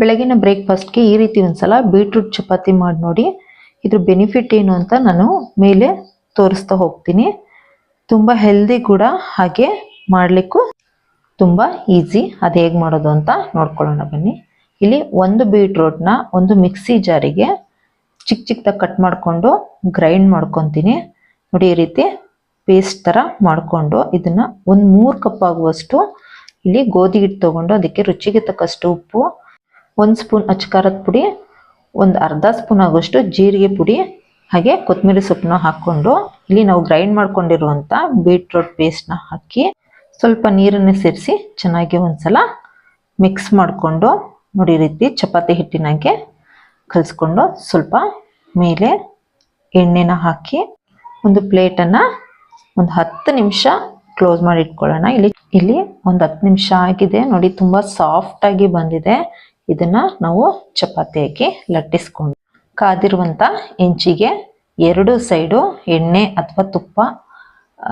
ಬೆಳಗಿನ ಬ್ರೇಕ್ಫಾಸ್ಟ್ಗೆ ಈ ರೀತಿ ಒಂದ್ಸಲ ಬೀಟ್ರೂಟ್ ಚಪಾತಿ ಮಾಡಿ ನೋಡಿ. ಇದ್ರ ಬೆನಿಫಿಟ್ ಏನು ಅಂತ ನಾನು ಮೇಲೆ ತೋರಿಸ್ತಾ ಹೋಗ್ತೀನಿ. ತುಂಬ ಹೆಲ್ದಿ ಕೂಡ ಹಾಗೆ ಮಾಡಲಿಕ್ಕೂ ತುಂಬ ಈಸಿ. ಅದು ಹೇಗೆ ಮಾಡೋದು ಅಂತ ನೋಡ್ಕೊಳ್ಳೋಣ ಬನ್ನಿ. ಇಲ್ಲಿ ಒಂದು ಬೀಟ್ರೂಟ್ನ ಒಂದು ಮಿಕ್ಸಿ ಜಾರಿಗೆ ಚಿಕ್ಕ ಚಿಕ್ಕದಾಗಿ ಕಟ್ ಮಾಡಿಕೊಂಡು ಗ್ರೈಂಡ್ ಮಾಡ್ಕೊತೀನಿ. ನೋಡಿ ಈ ರೀತಿ ಪೇಸ್ಟ್ ಥರ ಮಾಡಿಕೊಂಡು ಇದನ್ನು ಒಂದು ಮೂರು ಕಪ್ ಆಗುವಷ್ಟು ಇಲ್ಲಿ ಗೋಧಿ ಹಿಟ್ಟು ತೊಗೊಂಡು ಅದಕ್ಕೆ ರುಚಿಗೆ ತಕ್ಕಷ್ಟು ಉಪ್ಪು ಒಂದು ಸ್ಪೂನ್ ಅಚ್ಕಾರದ ಪುಡಿ, ಒಂದು ಅರ್ಧ ಸ್ಪೂನ್ ಆಗೋಷ್ಟು ಜೀರಿಗೆ ಪುಡಿ, ಹಾಗೆ ಕೊತ್ತಂಬರಿ ಸೊಪ್ಪನ್ನ ಹಾಕ್ಕೊಂಡು, ಇಲ್ಲಿ ನಾವು ಗ್ರೈಂಡ್ ಮಾಡ್ಕೊಂಡಿರುವಂಥ ಬೀಟ್ರೂಟ್ ಪೇಸ್ಟ್ನ ಹಾಕಿ ಸ್ವಲ್ಪ ನೀರನ್ನು ಸೇರಿಸಿ ಚೆನ್ನಾಗಿ ಒಂದ್ಸಲ ಮಿಕ್ಸ್ ಮಾಡಿಕೊಂಡು, ನೋಡಿ ರೀತಿ ಚಪಾತಿ ಹಿಟ್ಟಿನಾಗೆ ಕಲಿಸ್ಕೊಂಡು ಸ್ವಲ್ಪ ಮೇಲೆ ಎಣ್ಣೆನ ಹಾಕಿ ಒಂದು ಪ್ಲೇಟನ್ನು ಒಂದು ಹತ್ತು ನಿಮಿಷ ಕ್ಲೋಸ್ ಮಾಡಿ ಇಟ್ಕೊಳ್ಳೋಣ. ಇಲ್ಲಿ ಇಲ್ಲಿ ಒಂದು ಹತ್ತು ನಿಮಿಷ ಆಗಿದೆ. ನೋಡಿ ತುಂಬ ಸಾಫ್ಟಾಗಿ ಬಂದಿದೆ. ಇದನ್ನ ನಾವು ಚಪಾತಿಯಾಗಿ ಲಟ್ಟಿಸ್ಕೊಂಡು ಕಾದಿರುವಂಥ ಹೆಂಚಿಗೆ ಎರಡು ಸೈಡು ಎಣ್ಣೆ ಅಥವಾ ತುಪ್ಪ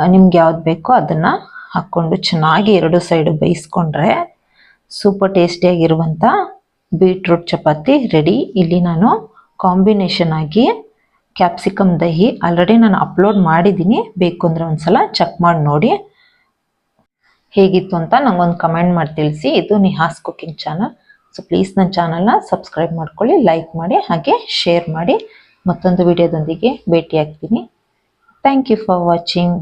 ನಿಮ್ಗೆ ಯಾವ್ದು ಬೇಕೋ ಅದನ್ನು ಹಾಕ್ಕೊಂಡು ಚೆನ್ನಾಗಿ ಎರಡು ಸೈಡು ಬೇಯಿಸ್ಕೊಂಡ್ರೆ ಸೂಪರ್ ಟೇಸ್ಟಿಯಾಗಿರುವಂಥ ಬೀಟ್ರೂಟ್ ಚಪಾತಿ ರೆಡಿ ಇಲ್ಲಿ ನಾನು ಕಾಂಬಿನೇಷನ್ ಆಗಿ ಕ್ಯಾಪ್ಸಿಕಮ್ ದಹಿ ಆಲ್ರೆಡಿ ನಾನು ಅಪ್ಲೋಡ್ ಮಾಡಿದ್ದೀನಿ ಬೇಕು ಅಂದರೆ ಒಂದ್ಸಲ ಚೆಕ್ ಮಾಡಿ ನೋಡಿ. ಹೇಗಿತ್ತು ಅಂತ ನಂಗೊಂದು ಕಮೆಂಟ್ ಮಾಡಿ ತಿಳಿಸಿ. ಇದು Niha's cooking channel so please ನನ್ನ ಚಾನಲ್ನ ಸಬ್ಸ್ಕ್ರೈಬ್ ಮಾಡ್ಕೊಳ್ಳಿ ಲೈಕ್ ಮಾಡಿ, ಹಾಗೆ ಶೇರ್ ಮಾಡಿ. ಮತ್ತೊಂದು ವಿಡಿಯೋದೊಂದಿಗೆ ಭೇಟಿಯಾಗ್ತೀನಿ. Thank you for watching